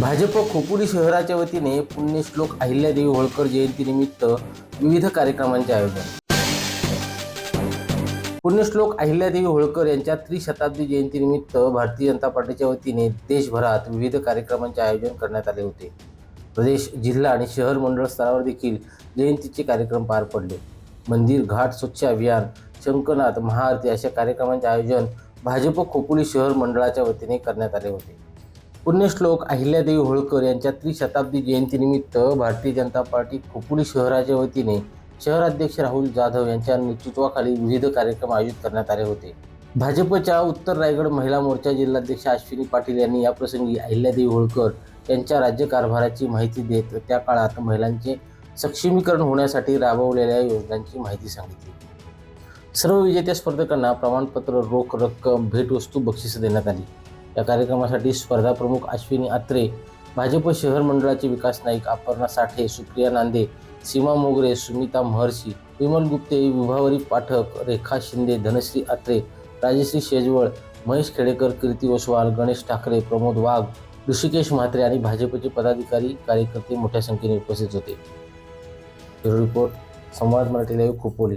भाजप खोपोली शहराच्या वतीने पुण्यश्लोक अहिल्यादेवी होळकर जयंतीनिमित्त विविध कार्यक्रमांचे आयोजन. पुण्यश्लोक अहिल्यादेवी होळकर यांच्या त्रिशताब्दी जयंतीनिमित्त भारतीय जनता पार्टीच्या वतीने देशभरात विविध कार्यक्रमांचे आयोजन करण्यात आले होते. प्रदेश जिल्हा आणि शहर मंडळ स्तरावर देखील जयंतीचे कार्यक्रम पार पडले. मंदिर घाट स्वच्छ अभियान शंकनाथ महाआरती अशा कार्यक्रमांचे आयोजन भाजप खोपोली शहर मंडळाच्या वतीने करण्यात आले होते. पुण्यश्लोक अहिल्यादेवी होळकर यांच्या त्रिशताब्दी जयंतीनिमित्त भारतीय जनता पार्टी खोपोली शहराच्या वतीने शहराध्यक्ष राहुल जाधव यांच्या नेतृत्वाखाली विविध कार्यक्रम आयोजित करण्यात आले होते. भाजपच्या उत्तर रायगड महिला मोर्चा जिल्हाध्यक्ष अश्विनी पाटील यांनी याप्रसंगी अहिल्यादेवी होळकर यांच्या राज्यकारभाराची माहिती देत त्या काळात महिलांचे सक्षमीकरण होण्यासाठी राबवलेल्या योजनांची माहिती सांगितली. सर्व विजेत्या स्पर्धकांना प्रमाणपत्र रोख रक्कम भेटवस्तू बक्षिसं देण्यात आली. या कार्यक्रमासाठी स्पर्धा प्रमुख अश्विनी आत्रे भाजप शहर मंडळाचे विकास नाईक अपर्णा साठे सुप्रिया नांदे सीमा मोगरे सुमिता महर्षी विमल गुप्ते विभावरी पाठक रेखा शिंदे धनश्री आत्रे राजश्री शेजवळ महेश खेडेकर कीर्ती ओसवाल गणेश ठाकरे प्रमोद वाघ ऋषिकेश म्हात्रे आणि भाजपचे पदाधिकारी कार्यकर्ते मोठ्या संख्येने उपस्थित होते. Bureau report Samvad Marathi live Khopoli.